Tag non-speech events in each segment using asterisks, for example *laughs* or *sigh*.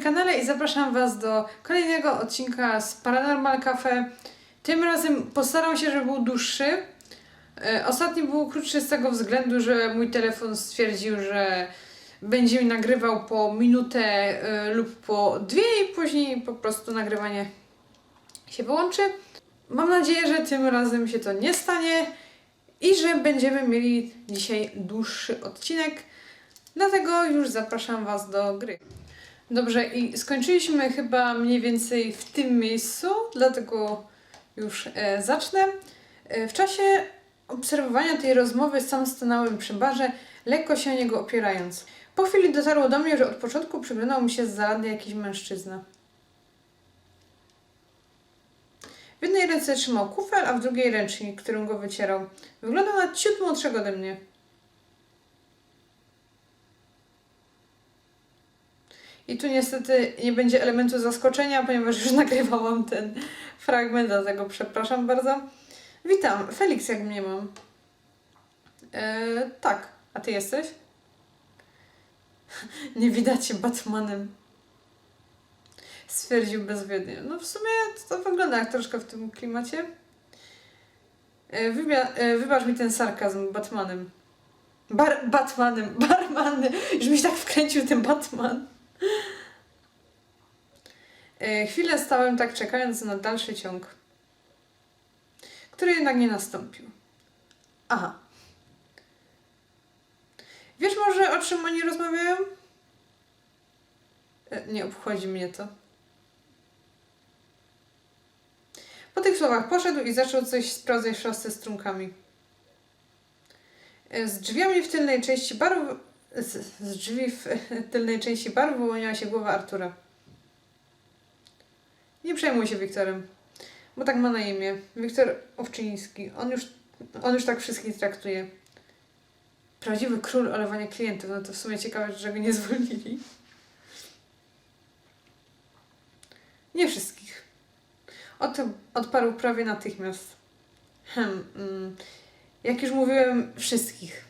kanale i zapraszam Was do kolejnego odcinka z Paranormal Cafe. Tym razem postaram się, żeby był dłuższy. E, Ostatni był krótszy z tego względu, że mój telefon stwierdził, że będzie mi nagrywał po minutę e, lub po dwie i później po prostu nagrywanie się wyłączy. Mam nadzieję, że tym razem się to nie stanie i że będziemy mieli dzisiaj dłuższy odcinek. Dlatego już zapraszam Was do gry. Dobrze, i skończyliśmy chyba mniej więcej w tym miejscu, dlatego już e, zacznę. E, w czasie obserwowania tej rozmowy sam stanąłem przy barze, lekko się o niego opierając. Po chwili dotarło do mnie, że od początku przyglądał mi się zaradnie jakiś mężczyzna. W jednej ręce trzymał kufel, a w drugiej ręcznik, którym go wycierał. Wyglądał na ciut młodszego ode mnie. I tu niestety nie będzie elementu zaskoczenia, ponieważ już *laughs* nagrywałam ten fragment, dlatego przepraszam bardzo. Witam, Felix, jak mnie mam. E, tak, a ty jesteś? *laughs* Nie widać się Batmanem. Stwierdził bezwiednie. No w sumie to wygląda jak troszkę w tym klimacie. E, e, wybacz mi ten sarkazm Batmanem. Bar Batmanem, *laughs* barmany. Już mi się tak wkręcił ten Batman. E, Chwilę stałem tak czekając na dalszy ciąg, który jednak nie nastąpił. Aha. Wiesz może o czym oni rozmawiają? E, Nie obchodzi mnie to. Po tych słowach poszedł i zaczął coś sprawdzać w szafce z trunkami. E, Z drzwiami w tylnej części baru z, z drzwi w tylnej części baru wyłoniła się głowa Artura. Nie przejmuj się Wiktorem, bo tak ma na imię. Wiktor Owczyński. On już, on już tak wszystkich traktuje. Prawdziwy król olewania klientów. No to w sumie ciekawe, że go nie zwolnili. Nie wszystkich. Od, odparł prawie natychmiast. Hm, mm, jak już mówiłem, wszystkich.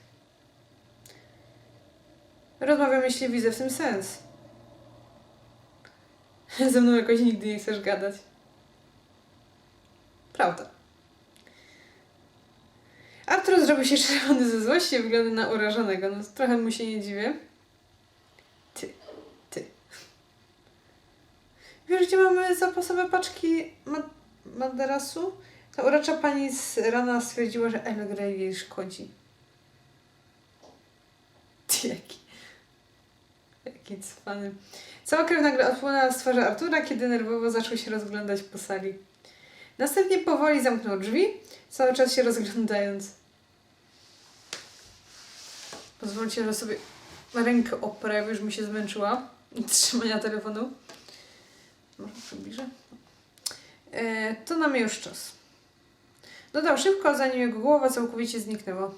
Rozmawiam, jeśli widzę w tym sens. *laughs* Ze mną jakoś nigdy nie chcesz gadać. Prawda. Artur zrobił się *laughs* czerwony ze złości i wygląda na urażonego. No trochę mu się nie dziwię. Ty, ty. Wiesz, gdzie mamy zapasowe paczki ma- maderasu? Ta urocza pani z rana stwierdziła, że El Grey jej szkodzi. Ty, jaki... Cwany. Cała krew nagle odpłynęła z twarzy Artura, kiedy nerwowo zaczął się rozglądać po sali. Następnie powoli zamknął drzwi, cały czas się rozglądając. Pozwólcie, że sobie rękę oprę, już mi się zmęczyła trzymania telefonu. Może przybliżę? E, to na mnie już czas. Dodał szybko, zanim jego głowa całkowicie zniknęła.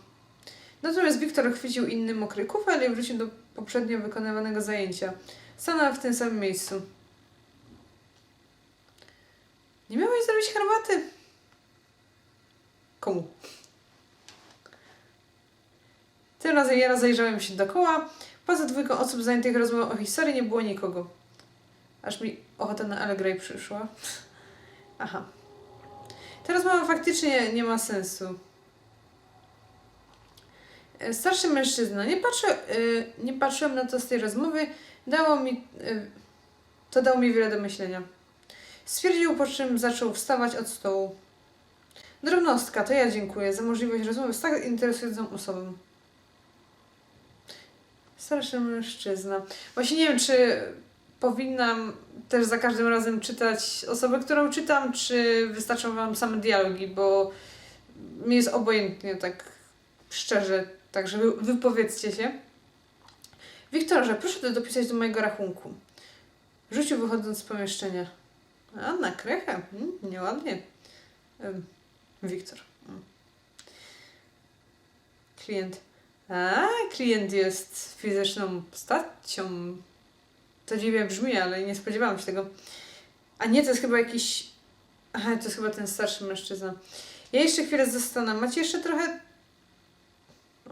Natomiast Wiktor chwycił inny mokry kufel i wrócił do poprzednio wykonywanego zajęcia. Stanął w tym samym miejscu. Nie miałeś zrobić herbaty? Komu? Tym razem ja rozejrzałem się dookoła. Poza dwójką osób zajętych rozmową o historii nie było nikogo. Aż mi ochota na Allegrej przyszła. Aha. Ta rozmowa faktycznie nie ma sensu. Starszy mężczyzna. Nie, y, nie patrzyłem na to z tej rozmowy. Dało mi, y, to dało mi wiele do myślenia. Stwierdził, po czym zaczął wstawać od stołu. Drobnostka, to ja dziękuję za możliwość rozmowy z tak interesującą osobą. Starszy mężczyzna. Właśnie nie wiem, czy powinnam też za każdym razem czytać osobę, którą czytam, czy wystarczą wam same dialogi, bo mi jest obojętnie, tak szczerze, także wy, wypowiedzcie się. Wiktorze, proszę to dopisać do mojego rachunku. Rzucił wychodząc z pomieszczenia. A, na krechę. Mm, nieładnie. Ym, Wiktor. Mm. Klient. A, klient jest fizyczną postacią. To dziwnie brzmi, ale nie spodziewałam się tego. A nie, to jest chyba jakiś... Aha, to jest chyba ten starszy mężczyzna. Ja jeszcze chwilę zostanę. Macie jeszcze trochę...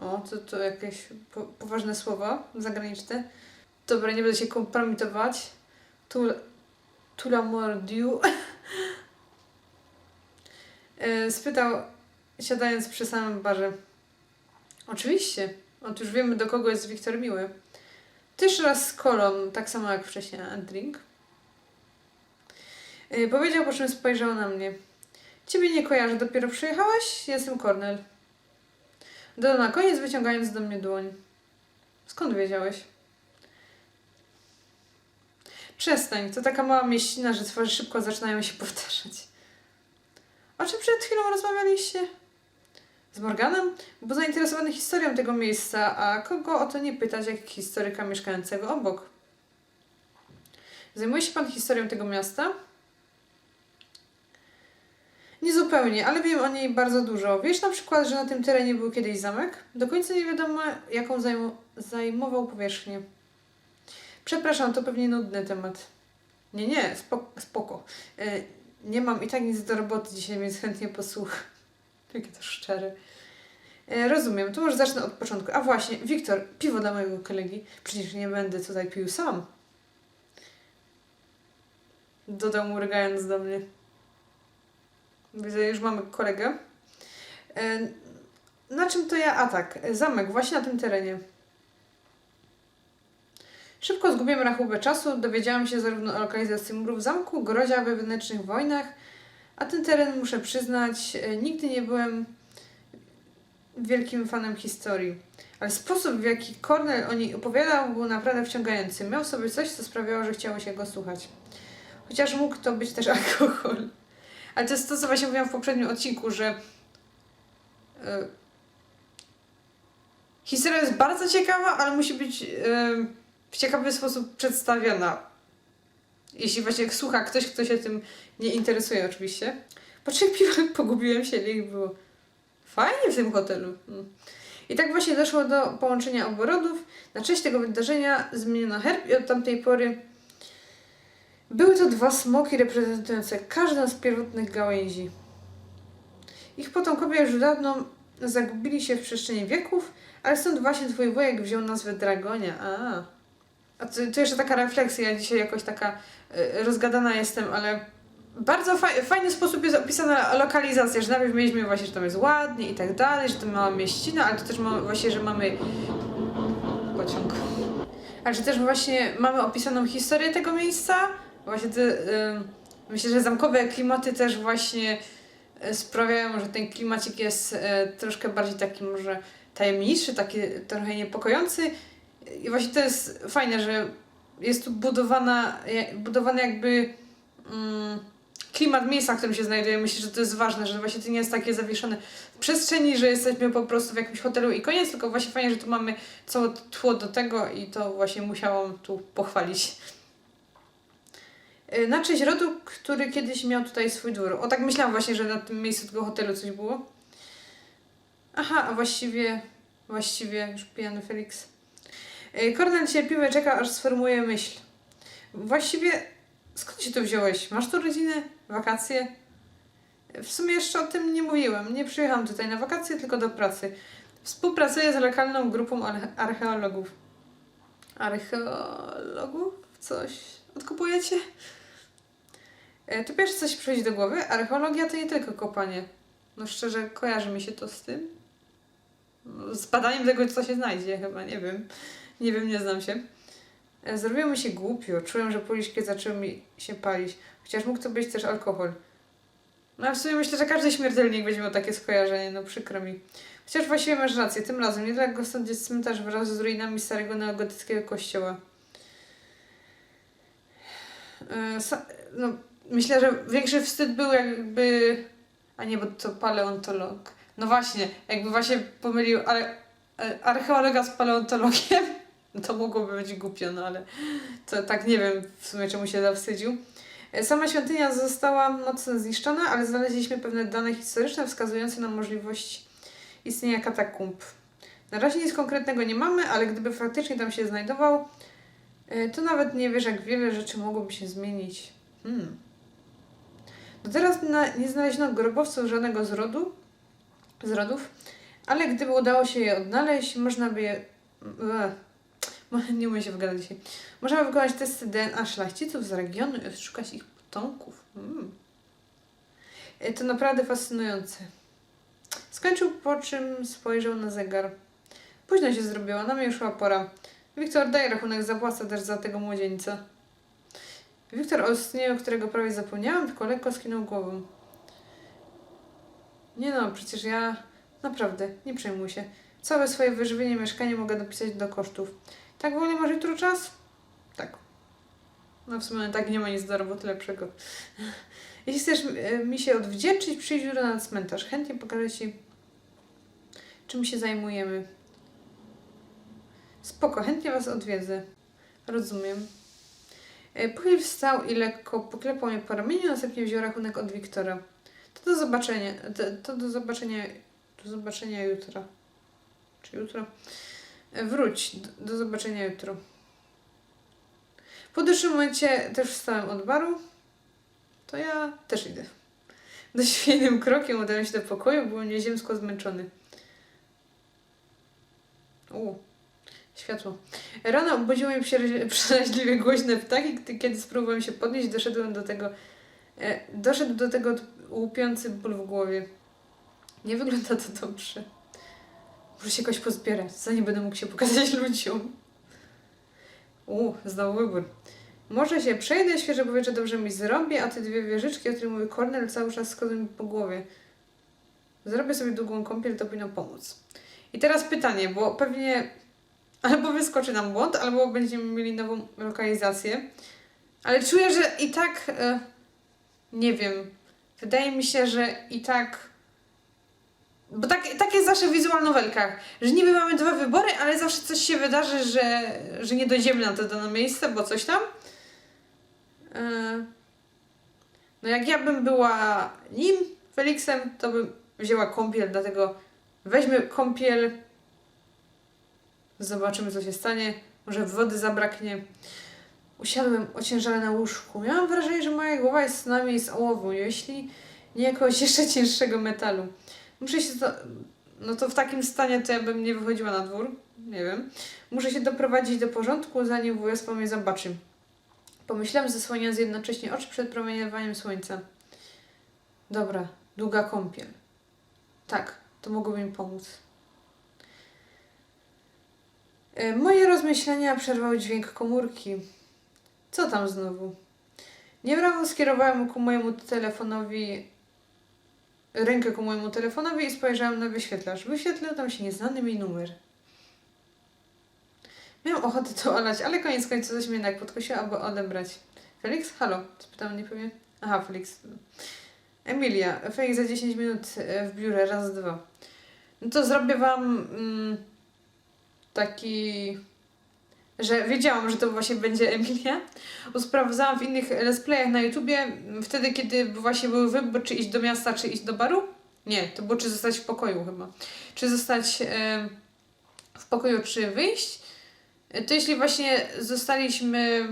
O, to, to jakieś po, poważne słowa zagraniczne. Dobra, nie będę się kompromitować. Tul, Tula Mordiu *laughs* e, spytał, siadając przy samym barze. Oczywiście. Otóż wiemy, do kogo jest Wiktor miły. Też raz z kolą, tak samo jak wcześniej na drink. E, Powiedział, po czym spojrzał na mnie. Ciebie nie kojarzę, dopiero przyjechałaś? Jestem Kornel. Dodał na koniec, wyciągając do mnie dłoń. Skąd wiedziałeś? Przestań, to taka mała mieścina, że twarze szybko zaczynają się powtarzać. O czym przed chwilą rozmawialiście? Z Morganem? Był zainteresowany historią tego miejsca, a kogo o to nie pytać, jak historyka mieszkającego obok. Zajmuje się pan historią tego miasta? Nie zupełnie, ale wiem o niej bardzo dużo. Wiesz na przykład, że na tym terenie był kiedyś zamek? Do końca nie wiadomo, jaką zajmował powierzchnię. Przepraszam, to pewnie nudny temat. Nie, nie, spoko. spoko. E, nie mam i tak nic do roboty dzisiaj, więc chętnie posłucham. *laughs* Jakie to szczere. E, rozumiem, to może zacznę od początku. A właśnie, Wiktor, piwo dla mojego kolegi. Przecież nie będę tutaj pił sam. Dodał mrugając do mnie. Widzę, już mamy kolegę. E, na czym to ja? A tak, zamek, właśnie na tym terenie. Szybko zgubiłem rachubę czasu, dowiedziałam się zarówno o lokalizacji murów zamku, groźa we wewnętrznych wojnach, a ten teren, muszę przyznać, e, nigdy nie byłem wielkim fanem historii. Ale sposób, w jaki Cornell o niej opowiadał, był naprawdę wciągający. Miał sobie coś, co sprawiało, że chciało się go słuchać. Chociaż mógł to być też *laughs* alkohol. Ale to jest to, co właśnie mówiłam w poprzednim odcinku, że e, historia jest bardzo ciekawa, ale musi być e, w ciekawy sposób przedstawiona. Jeśli właśnie słucha ktoś, kto się tym nie interesuje oczywiście. Po *laughs* pogubiłem się, ich było. Fajnie w tym hotelu. Mm. I tak właśnie doszło do połączenia oborodów. Na cześć tego wydarzenia zmieniono herb i od tamtej pory były to dwa smoki reprezentujące każdą z pierwotnych gałęzi. Ich potomkowie już dawno zagubili się w przestrzeni wieków, ale stąd właśnie twój wujek wziął nazwę Dragonia. A, A to, to jeszcze taka refleksja, ja dzisiaj jakoś taka y, rozgadana jestem, ale bardzo faj, fajny sposób jest opisana lokalizacja, że najpierw mieliśmy właśnie, że tam jest ładnie i tak dalej, że to mała mieścina, ale to też mamy właśnie, że mamy pociąg. Ale że też właśnie mamy opisaną historię tego miejsca. Właśnie te, myślę, że zamkowe klimaty też właśnie y, sprawiają, że ten klimacik jest y, troszkę bardziej taki może tajemniczy, taki trochę niepokojący. I właśnie to jest fajne, że jest tu budowana, ja- budowany jakby mm, klimat miejsca, w którym się znajduje. Myślę, że to jest ważne, że właśnie to nie jest takie zawieszone w przestrzeni, że jesteśmy po prostu w jakimś hotelu i koniec, tylko właśnie fajnie, że tu mamy całe tło do tego i to właśnie musiałam tu pochwalić. Y, Na cześć rodu, który kiedyś miał tutaj swój dwór. O tak myślałam właśnie, że na tym miejscu tego hotelu coś było. Aha, a właściwie, właściwie już pijany Felix. Y, Kornel cierpliwie czeka, aż sformułuje myśl. Właściwie, skąd się tu wziąłeś? Masz tu rodzinę? Wakacje? W sumie jeszcze o tym nie mówiłem. Nie przyjechałam tutaj na wakacje, tylko do pracy. Współpracuję z lokalną grupą arche- archeologów. Archeologów? Coś odkupujecie? E, To pierwsze, co się przychodzi do głowy, archeologia to nie tylko kopanie. No szczerze, kojarzy mi się to z tym. Z badaniem tego, co się znajdzie, chyba, nie wiem. Nie wiem, nie znam się. E, Zrobiło mi się głupio. Czułem, że policzki zaczęły mi się palić. Chociaż mógł to być też alkohol. No a w sumie myślę, że każdy śmiertelnik będzie miał takie skojarzenie, no przykro mi. Chociaż właściwie masz rację, tym razem niedaleko stąd jest cmentarz wraz z ruinami starego neogotyckiego kościoła. E, no, myślę, że większy wstyd był jakby... A nie, bo to paleontolog. No właśnie, jakby właśnie pomylił ale, e, archeologa z paleontologiem, *laughs* no to mogłoby być głupio, no ale to tak nie wiem w sumie czemu się zawstydził. E, Sama świątynia została mocno zniszczona, ale znaleźliśmy pewne dane historyczne wskazujące na możliwość istnienia katakumb. Na razie nic konkretnego nie mamy, ale gdyby faktycznie tam się znajdował, e, to nawet nie wiesz, jak wiele rzeczy mogłoby się zmienić. Hmm. Do teraz nie znaleziono grobowców żadnego z rodu, z rodów, ale gdyby udało się je odnaleźć, można by je, e, Nie umiem się wygadać dzisiaj. Możemy wykonać testy DNA szlachciców z regionu i odszukać ich potomków. Mm. To naprawdę fascynujące. Skończył, po czym spojrzał na zegar. Późno się zrobiło, na mnie już szła pora. Wiktor, daj rachunek, zapłacę też za tego młodzieńca. Wiktor o istnieniu, którego prawie zapomniałam, tylko lekko skinął głową. Nie no, przecież ja... Naprawdę, nie przejmuj się. Całe swoje wyżywienie mieszkanie mogę dopisać do kosztów. Tak w ogóle masz jutro czas? Tak. No w sumie tak nie ma nic do roboty lepszego. *laughs* Jeśli chcesz e, mi się odwdzięczyć, przyjdź jutro na cmentarz. Chętnie pokażę Ci, czym się zajmujemy. Spoko, chętnie Was odwiedzę. Rozumiem. E, Pochyl wstał i lekko poklepał mnie po ramieniu, następnie wziął rachunek od Wiktora. To do zobaczenia. To, to do zobaczenia. Do zobaczenia jutro. Czy jutro? E, Wróć. Do, do zobaczenia jutro. Po dłuższym momencie też wstałem od baru. To ja też idę. Doświadcznym krokiem udałem się do pokoju, byłem nieziemsko zmęczony. U, światło. Rano obudziło mnie przeraź- *laughs* przeraźliwie głośne ptaki, kiedy spróbowałem się podnieść, doszedłem do tego, e, doszedł do tego łupiący ból w głowie. Nie wygląda to dobrze. Muszę się jakoś pozbierać, zanim będę mógł się pokazać *laughs* ludziom. U, znowu wybór. Może się przejdę, świeże powietrze dobrze mi zrobi, a te dwie wieżyczki, o których mówi Kornel, cały czas schodzą mi po głowie. Zrobię sobie długą kąpiel, to powinno pomóc. I teraz pytanie, bo pewnie albo wyskoczy nam błąd, albo będziemy mieli nową lokalizację. Ale czuję, że i tak e, nie wiem. Wydaje mi się, że i tak. Bo tak, tak jest zawsze w wizual że niby mamy dwa wybory, ale zawsze coś się wydarzy, że, że nie dojdziemy na to dane miejsce, bo coś tam. E, No jak ja bym była nim, Felixem, to bym wzięła kąpiel, dlatego weźmy kąpiel, zobaczymy co się stanie, może wody zabraknie. Usiadłem ociężale na łóżku. Miałam wrażenie, że moja głowa jest nami z ołowu, jeśli nie jakiegoś *laughs* jeszcze cięższego metalu. Muszę się to... No to w takim stanie to ja bym nie wychodziła na dwór, nie wiem. Muszę się doprowadzić do porządku, zanim WSP mnie zobaczy. Pomyślałam, zasłaniając jednocześnie oczy przed promieniowaniem słońca. Dobra, długa kąpiel. Tak, to mogłoby mi pomóc. E, Moje rozmyślenia przerwał dźwięk komórki. Co tam znowu? Niewrawo skierowałem ku mojemu telefonowi rękę ku mojemu telefonowi i spojrzałem na wyświetlacz. Wyświetlał tam się nieznany mi numer. Miałam ochotę to olać, ale koniec końców coś mnie jednak podkusiło, aby odebrać. Felix? Halo? Spytał mnie pewnie. Aha, Felix. Emilia. Felix za 10 minut e, w biurze, raz, dwa. No to zrobię wam mm, taki... Że wiedziałam, że to właśnie będzie Emilia. Usprawdzałam w innych let's playach na YouTubie, wtedy kiedy właśnie był wybór, czy iść do miasta, czy iść do baru. Nie, to było czy zostać w pokoju chyba. Czy zostać e, w pokoju, czy wyjść. To jeśli właśnie zostaliśmy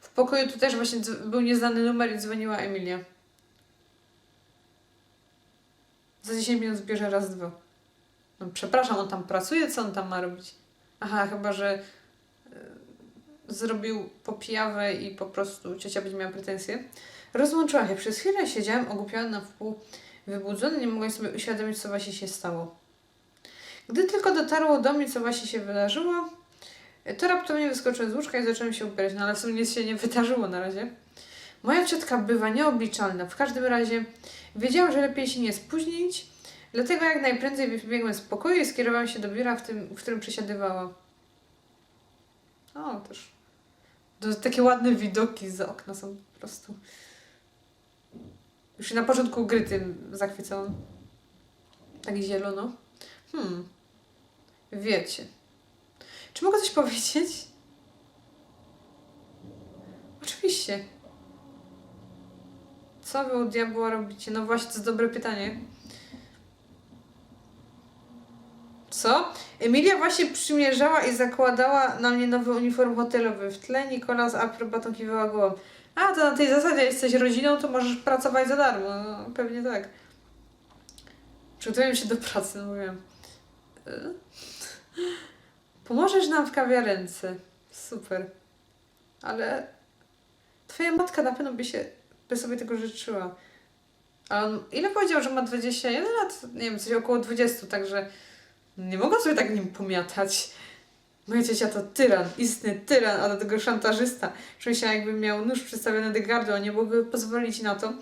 w pokoju, to też właśnie był nieznany numer i dzwoniła Emilia. Za 10 minut zbierze raz, dwa. No, przepraszam, on tam pracuje, co on tam ma robić? Aha, chyba, że e, zrobił popijawę i po prostu ciocia będzie miała pretensje. Rozłączyła się. Przez chwilę siedziałem ogłupiony na wpół wybudzony, nie mogłem sobie uświadomić, co właśnie się stało. Gdy tylko dotarło do mnie, co właśnie się wydarzyło, to raptownie wyskoczyłem z łóżka i zacząłem się ubierać, no ale w sumie nic się nie wydarzyło na razie. Moja ciotka bywa nieobliczalna. W każdym razie wiedziałam, że lepiej się nie spóźnić, dlatego jak najprędzej wybiegłem z pokoju i skierowałem się do biura, w, tym, w którym przesiadywała. O, też. To takie ładne widoki z okna są po prostu. Już na początku gry tym zachwycałam. Tak zielono. Hmm. Wiecie. Czy mogę coś powiedzieć? Oczywiście. Co wy u diabła robicie? No właśnie, to jest dobre pytanie. Co? Emilia właśnie przymierzała i zakładała na mnie nowy uniform hotelowy. W tle Nikola z aprobatą kiwała głową. A, to na tej zasadzie, jesteś rodziną, to możesz pracować za darmo. No, pewnie tak. Przygotowuję się do pracy, no mówiłam. Y? Pomożesz nam w kawiarence. Super. Ale twoja matka na pewno by się by sobie tego życzyła. On ile powiedział, że ma 21 lat? Nie wiem, coś około 20, także nie mogą sobie tak nim pomiatać. Moja ciocia to tyran, istny tyran, a do tego szantażysta. Czuję się jakby miał nóż przystawiony do gardła, nie mogły pozwolić na to,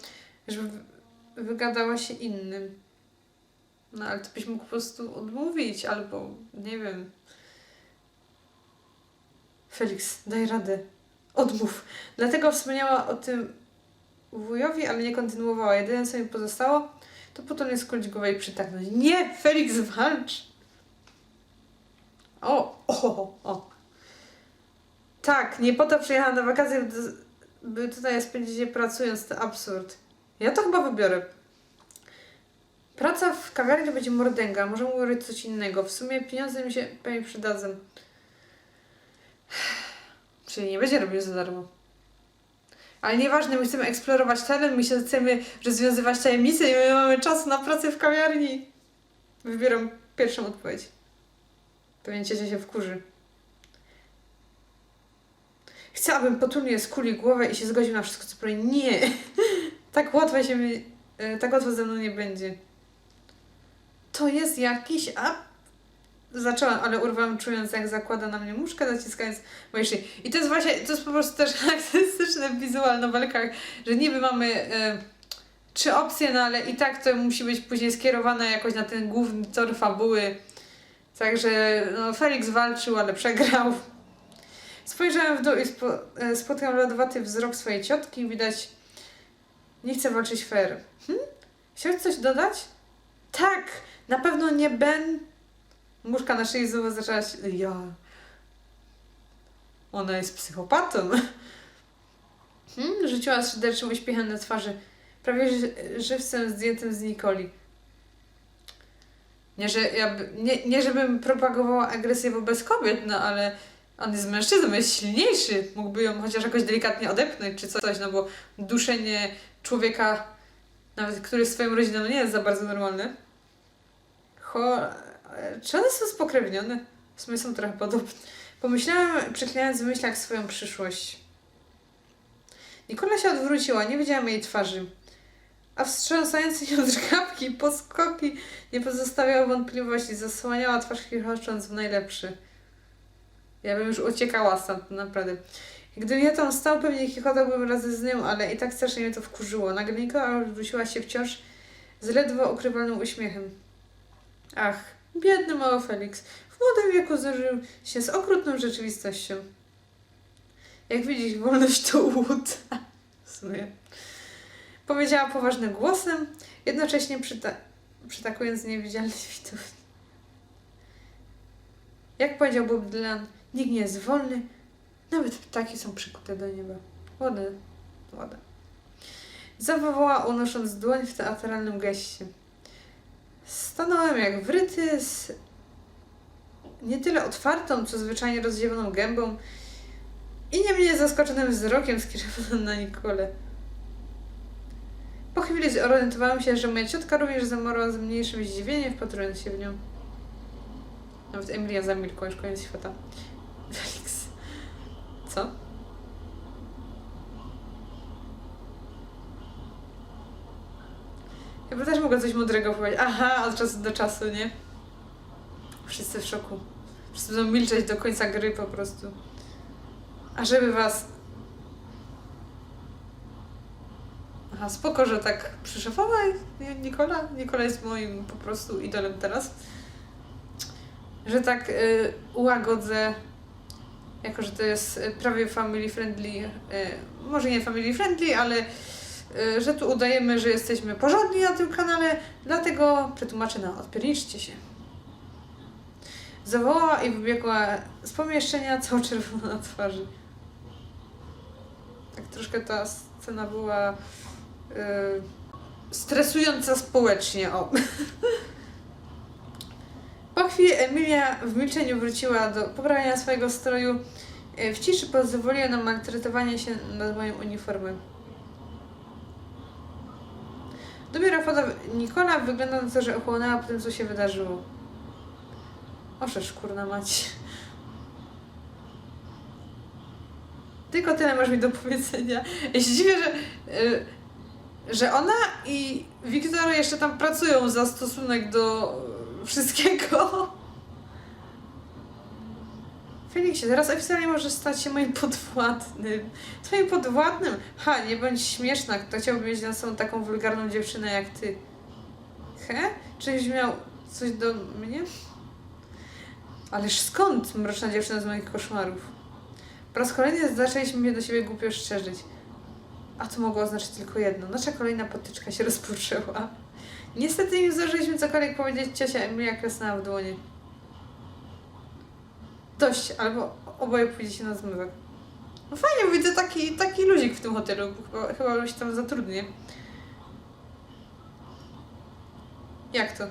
żeby wy- wygadała się innym. No ale to byś mógł po prostu odmówić, albo nie wiem. Felix, daj radę. Odmów. Dlatego wspomniała o tym wujowi, ale nie kontynuowała. Jedyne co mi pozostało, to potem głowę i przytaknąć. Nie! Felix, walcz! O, o, o. Tak, nie po to przyjechałam na wakacje, by- tutaj spędzić pracując. To absurd. Ja to chyba wybiorę. Praca w kawiarni to będzie mordęga. Możemy urobić coś innego. W sumie pieniądze mi się pewnie przydadzą. Czyli nie będzie robił za darmo. Ale nieważne, my chcemy eksplorować teren, my się chcemy rozwiązywać tajemnice i my mamy czas na pracę w kawiarni. Wybieram pierwszą odpowiedź. Pewnie ciecia się wkurzy. Chcę, abym potulnie skulił głowę i się zgodził na wszystko, co powie. Nie! *laughs* tak łatwo się mi, e, tak łatwo ze mną nie będzie. To jest jakiś a Zaczęłam, ale urwałam czując jak zakłada na mnie muszkę, zaciskając moje szyi. I to jest właśnie, to jest po prostu też *laughs* charakterystyczne w wizual nowelkach, że niby mamy e, trzy opcje, no ale i tak to musi być później skierowane jakoś na ten główny tor fabuły. Także no, Felix walczył, ale przegrał. Spojrzałem w dół i spo, e, spotkałem lodowaty wzrok swojej ciotki. Widać, nie chce walczyć fair. Hm? Chciałeś coś dodać? Tak, na pewno nie Ben. Muszka na szyi znowu zaczęła się... Ja... Ona jest psychopatą. Hmm? Rzuciła szyderczym uśmiechem na twarzy. Prawie ży- żywcem zdjętym z Nikoli. Nie, że ja nie, nie, żebym propagowała agresję wobec kobiet, no ale on jest mężczyzną, jest silniejszy. Mógłby ją chociaż jakoś delikatnie odepchnąć czy coś, no bo duszenie człowieka, nawet który swoją rodziną nie jest za bardzo normalne. Cho... Czy one są spokrewnione? W sumie są trochę podobne. Pomyślałam, przeklinając w myślach swoją przyszłość. Nikola się odwróciła, nie widziałam jej twarzy. A wstrząsające ją drgawki, poskoki nie pozostawiały wątpliwości. Zasłaniała twarz chichocząc w najlepszy. Ja bym już uciekała stamtąd, naprawdę. Gdybym ja tam stał, pewnie chichotałbym razem z nią, ale i tak strasznie mnie to wkurzyło. Nagle Nikola odwróciła się wciąż z ledwo ukrywalnym uśmiechem. Ach, biedny mały Felix. W młodym wieku zderzył się z okrutną rzeczywistością. Jak widzisz, wolność to łód. *laughs* W sumie. Powiedziała poważnym głosem, jednocześnie przyta- przytakując niewidzialny *laughs* widok. Jak powiedział Bob Dylan, nikt nie jest wolny, nawet ptaki są przykute do nieba. Ładne, ładne. Zawołała, unosząc dłoń w teatralnym geście. Stanąłem jak wryty z nie tyle otwartą, co zwyczajnie rozdziewioną gębą i nie mnie zaskoczonym wzrokiem skierowanym na Nikolę. Po chwili zorientowałam się, że moja ciotka również zamarła z mniejszym zdziwieniem, wpatrując się w nią. Nawet Emilia zamilkła, już koniec świata. *laughs* Felix. Co? Chyba też mogę coś mądrego powiedzieć. Aha, od czasu do czasu, nie? Wszyscy w szoku. Wszyscy będą milczeć do końca gry po prostu. A żeby was... Aha, spoko, że tak przyszefowała Nie- Nikola. Nikola jest moim po prostu idolem teraz. Że tak y, ułagodzę, jako że to jest y, prawie family friendly, y, może nie family friendly, ale y, że tu udajemy, że jesteśmy porządni na tym kanale, dlatego przetłumaczę na odpierniczcie się. Zawołała i wybiegła z pomieszczenia całą czerwoną na twarzy. Tak troszkę ta scena była Y, stresująca społecznie, o. Po chwili Emilia w milczeniu wróciła do poprawienia swojego stroju. Y, w ciszy pozwoliła na maltretowanie się nad moją uniformę. Dopiero foto Nikola wygląda na to, że ochłonęła po tym, co się wydarzyło. Oszesz, kurna macie. Tylko tyle masz mi do powiedzenia. Ja się dziwię, że... Yy, że ona i Wiktor jeszcze tam pracują za stosunek do wszystkiego. Feliksie, teraz oficjalnie możesz stać się moim podwładnym. Twoim podwładnym? Ha, nie bądź śmieszna. Kto chciałby mieć na sobą taką wulgarną dziewczynę jak ty? He? Czyś miał coś do mnie? Ależ skąd mroczna dziewczyna z moich koszmarów? Po raz kolejny zaczęliśmy mnie do siebie głupio szczerzyć. A to mogło oznaczać tylko jedno. Nasza kolejna potyczka się rozpoczęła. Niestety nie zdążyliśmy cokolwiek powiedzieć ciocia Emilia kresnęła w dłonie. Dość, albo oboje pójdziecie na zmywek. No fajnie, widzę taki, taki luzik w tym hotelu. Chyba, chyba się tam zatrudnię. Jak to?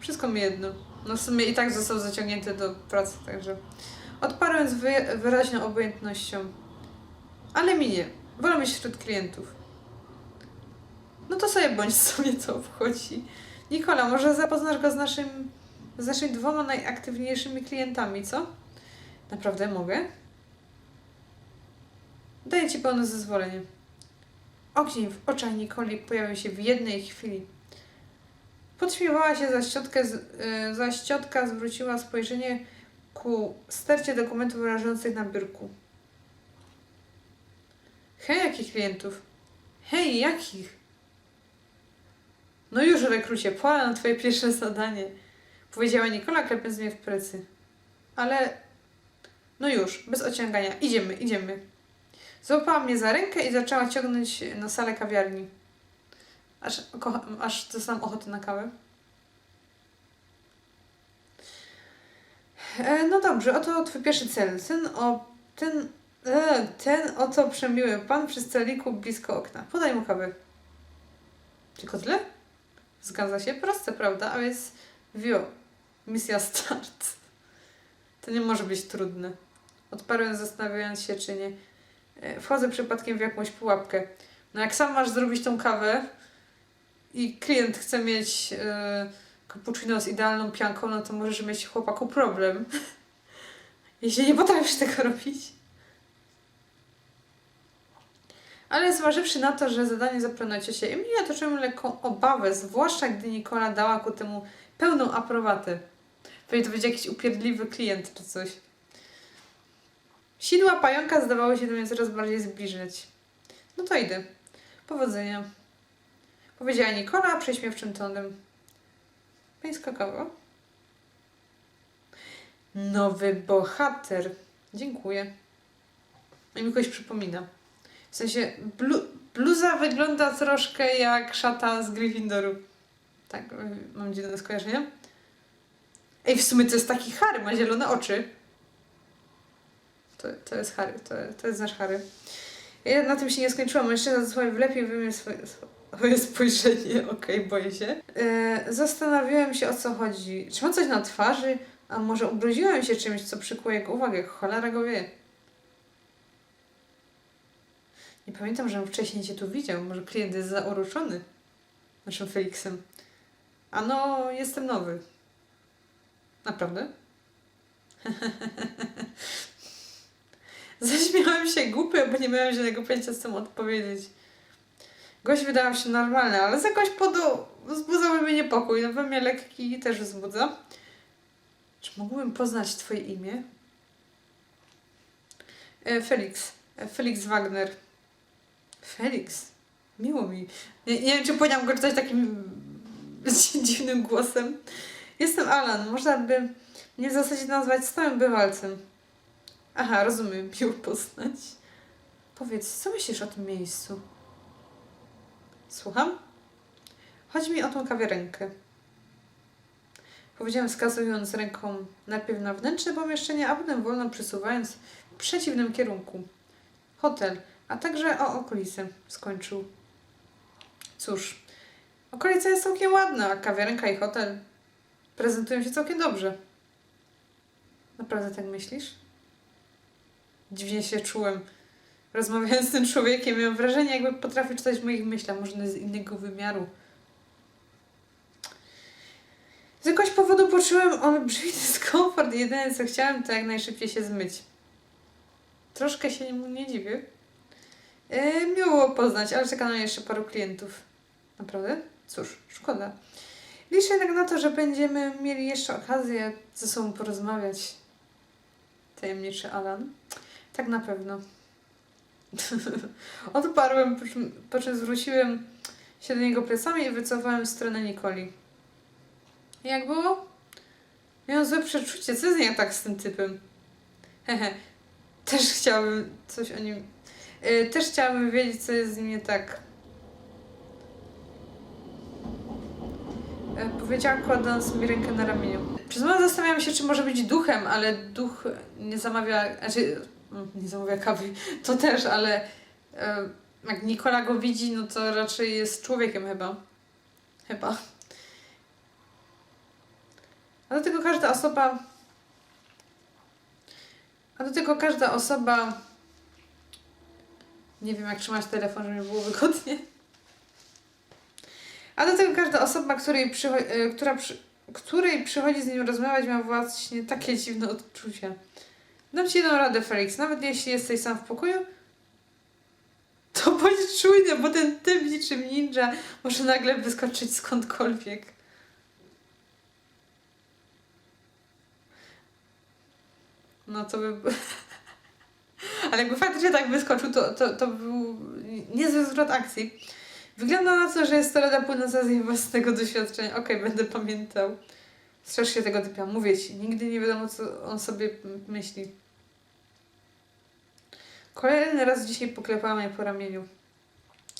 Wszystko mi jedno. No w sumie i tak został zaciągnięty do pracy, także... Odparłem z wy wyraźną obojętnością. Ale mi nie. Wolę być wśród klientów. No to sobie bądź, co mnie to obchodzi. Nikola, może zapoznasz go z naszym... z naszymi dwoma najaktywniejszymi klientami, co? Naprawdę mogę? Daję ci pełne zezwolenie. Ogień w oczach Nikoli pojawił się w jednej chwili. Podśmiewała się, zaś ciotkę, z- y, zaś ciotka zwróciła spojrzenie ku stercie dokumentów leżących na biurku. Hej, jakich klientów? Hej, jakich? No już, rekrucie, pora na twoje pierwsze zadanie, powiedziała Nikola, klepiąc mnie w plecy. Ale... No już, bez ociągania. Idziemy, idziemy. Złapała mnie za rękę i zaczęła ciągnąć na salę kawiarni. Aż, kocha- aż dostałam ochotę na kawę. E, no dobrze, oto twój pierwszy cel. Ten o... ten... E, ten oto przemiły pan przy stoliku blisko okna. Podaj mu kawę. Tylko tyle? Zgadza się, proste, prawda? A więc wio. Misja start. To nie może być trudne. Odparłem zastanawiając się, czy nie. E, Wchodzę przypadkiem w jakąś pułapkę. No jak sam masz zrobić tą kawę i klient chce mieć e, cappuccino z idealną pianką, no to możesz mieć chłopaku problem. *laughs* Jeśli nie potrafisz tego robić. Ale zważywszy na to, że zadanie zapewne ciocie Emilia, to czułem lekką obawę, zwłaszcza gdy Nikola dała ku temu pełną aprobatę. Pewnie to będzie jakiś upierdliwy klient czy coś. Sidła pająka zdawały się do mnie coraz bardziej zbliżać. No to idę. Powodzenia. Powiedziała Nikola prześmiewczym tonem. Pańska kawa? Nowy bohater. Dziękuję. I mi kogoś przypomina. W sensie blu, bluza wygląda troszkę jak szata z Gryffindoru. Tak, y, mam dziwne skojarzenia. Ej, w sumie to jest taki Harry, ma zielone oczy. To, to jest Harry, to, to jest nasz Harry. Ja na tym się nie skończyłam. Mężczyzna zasłonił lepiej wymiar swoje, swoje spojrzenie. *laughs* Okej, boję się. E, zastanawiałem się o co chodzi. Czy ma coś na twarzy? A może ubrudziłem się czymś, co przykuło jego uwagę? Cholera go wie. Nie pamiętam, żebym wcześniej cię tu widział. Może klient jest zauroczony naszym Felixem. A no, jestem nowy. Naprawdę? *laughs* Zaśmiałam się głupio, bo nie miałam żadnego pojęcia, co mu odpowiedzieć. Gość wydał się normalny, ale z jakąś podu wzbudzał mnie niepokój. No we mnie lekki też wzbudza. Czy mógłbym poznać twoje imię? E, Felix. E, Felix Wagner. Felix. Miło mi. Nie, nie wiem, czy powiedziałam go coś takim *laughs* dziwnym głosem. Jestem Alan. Można by mnie w zasadzie nazwać stałym bywalcem. Aha, rozumiem. Miło poznać. Powiedz, co myślisz o tym miejscu? Słucham? Chodzi mi o tą kawiarenkę. Powiedziałem wskazując ręką najpierw na wnętrzne pomieszczenie, a potem wolno przesuwając w przeciwnym kierunku. Hotel, a także o okolice. Skończył. Cóż, okolica jest całkiem ładna, a kawiarenka i hotel prezentują się całkiem dobrze. Naprawdę tak myślisz? Dziwnie się czułem. Rozmawiając z tym człowiekiem, miałem wrażenie, jakby potrafił czytać w moich myślach, może z innego wymiaru. Z jakiegoś powodu poczułem olbrzymi *laughs* dyskomfort jedyne co chciałem, to jak najszybciej się zmyć. troszkę się mu nie dziwię. E, miło poznać, ale czeka na jeszcze paru klientów. Naprawdę? Cóż, szkoda. Liczę jednak na to, że będziemy mieli jeszcze okazję ze sobą porozmawiać. Tajemniczy Alan. Tak na pewno. *laughs* Odparłem, po czym, po czym zwróciłem się do niego plecami i wycofałem w stronę Nikoli. Jak było? Miałam złe przeczucie, co jest nie tak z tym typem? Hehe, też chciałabym coś o nim... Yy, też chciałabym wiedzieć, co jest z nim nie tak. Yy, powiedziała kładąc mi rękę na ramieniu. Przez moment zastanawiałam się, czy może być duchem, ale duch nie zamawia... Znaczy, mm, nie zamawia kawy, *laughs* to też, ale... Yy, jak Nikola go widzi, no to raczej jest człowiekiem chyba. Chyba. A do tego każda osoba. A do tego każda osoba. Nie wiem, jak trzymać telefon, żeby było wygodnie. A do tego każda osoba, której, przycho- y, która przy- której przychodzi z nim rozmawiać, ma właśnie takie dziwne odczucia. Dam ci jedną radę, Felix. Nawet jeśli jesteś sam w pokoju, to bądź czujny, bo ten typ niczym ninja może nagle wyskoczyć skądkolwiek. No to by... Ale jakby faktycznie tak wyskoczył, to, to, to był niezły zwrot akcji. Wygląda na to, że jest to rada płynąca z jej własnego doświadczenia. Okej, będę pamiętał. Strzeż się tego typa. Mówię ci, nigdy nie wiadomo, co on sobie myśli. Kolejny raz dzisiaj poklepała mnie po ramieniu.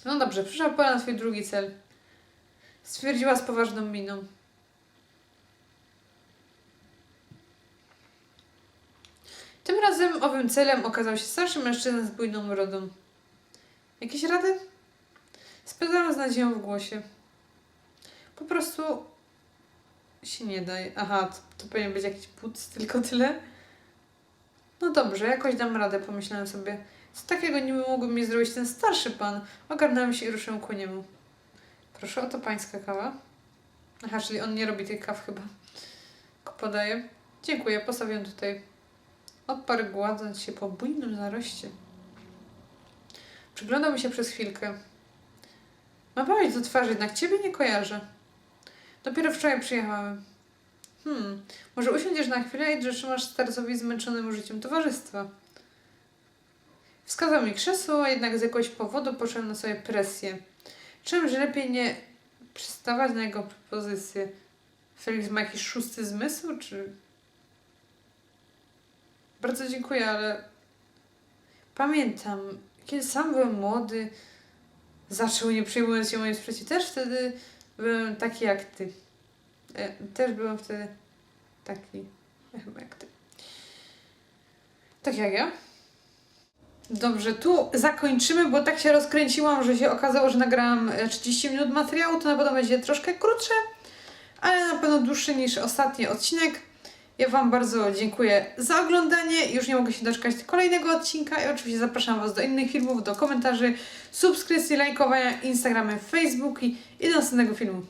No dobrze, przyszła pora na twój drugi cel. Stwierdziła z poważną miną. Tym razem owym celem okazał się starszy mężczyzna z bujną brodą. Jakieś rady? Spytałam z nadzieją w głosie. Po prostu się nie da. Aha, to, to powinien być jakiś płuc, tylko tyle. No dobrze, jakoś dam radę, pomyślałem sobie. Co takiego niby mógłby mi zrobić ten starszy pan? Ogarnąłem się i ruszyłem ku niemu. Proszę, oto pańska kawa. Aha, czyli on nie robi tych kaw chyba. Podaję. Dziękuję, postawię tutaj. Odparł gładząc się po bujnym zaroście. Przyglądał mi się przez chwilkę. Mam pamięć do twarzy, jednak ciebie nie kojarzę. Dopiero wczoraj przyjechałem. Hmm, może usiądziesz na chwilę i trzymasz starcowi zmęczonemu życiem towarzystwa. Wskazał mi krzesło, jednak z jakiegoś powodu poczułem na sobie presję. Czymże lepiej nie przystawać na jego propozycję. Felix ma jakiś szósty zmysł, czy... Bardzo dziękuję, ale pamiętam, kiedy sam byłem młody, zaczął nie przejmując się mojej sprzeciw. Też wtedy byłem taki jak ty. E, Też byłem wtedy taki jak ty. Tak jak ja. Dobrze, tu zakończymy, bo tak się rozkręciłam, że się okazało, że nagrałam e, 30 minut materiału. To na pewno będzie troszkę krótsze, ale na pewno dłuższy niż ostatni odcinek. Ja Wam bardzo dziękuję za oglądanie. Już nie mogę się doczekać kolejnego odcinka i oczywiście zapraszam Was do innych filmów, do komentarzy, subskrypcji, lajkowania, Instagramy, Facebooki i do następnego filmu.